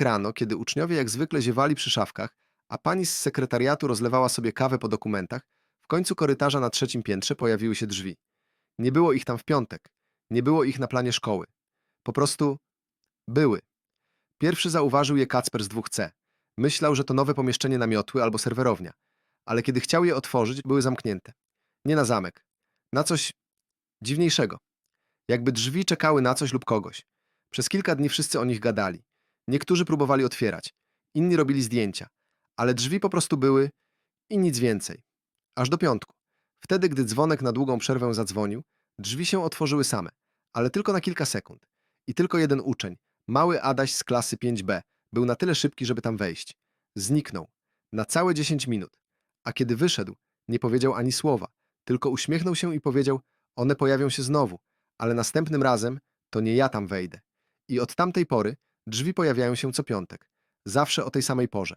rano, kiedy uczniowie jak zwykle ziewali przy szafkach, a pani z sekretariatu rozlewała sobie kawę po dokumentach, w końcu korytarza na trzecim piętrze pojawiły się drzwi. Nie było ich tam w piątek. Nie było ich na planie szkoły. Po prostu były. Pierwszy zauważył je Kacper z 2C. Myślał, że to nowe pomieszczenie namiotły albo serwerownia, ale kiedy chciał je otworzyć, były zamknięte. Nie na zamek. Na coś dziwniejszego. Jakby drzwi czekały na coś lub kogoś. Przez kilka dni wszyscy o nich gadali. Niektórzy próbowali otwierać, inni robili zdjęcia, ale drzwi po prostu były i nic więcej. Aż do piątku. Wtedy, gdy dzwonek na długą przerwę zadzwonił, drzwi się otworzyły same, ale tylko na kilka sekund. I tylko jeden uczeń, mały Adaś z klasy 5B, był na tyle szybki, żeby tam wejść. Zniknął. Na całe 10 minut. A kiedy wyszedł, nie powiedział ani słowa, tylko uśmiechnął się i powiedział: One pojawią się znowu, ale następnym razem to nie ja tam wejdę. I od tamtej pory drzwi pojawiają się co piątek. Zawsze o tej samej porze.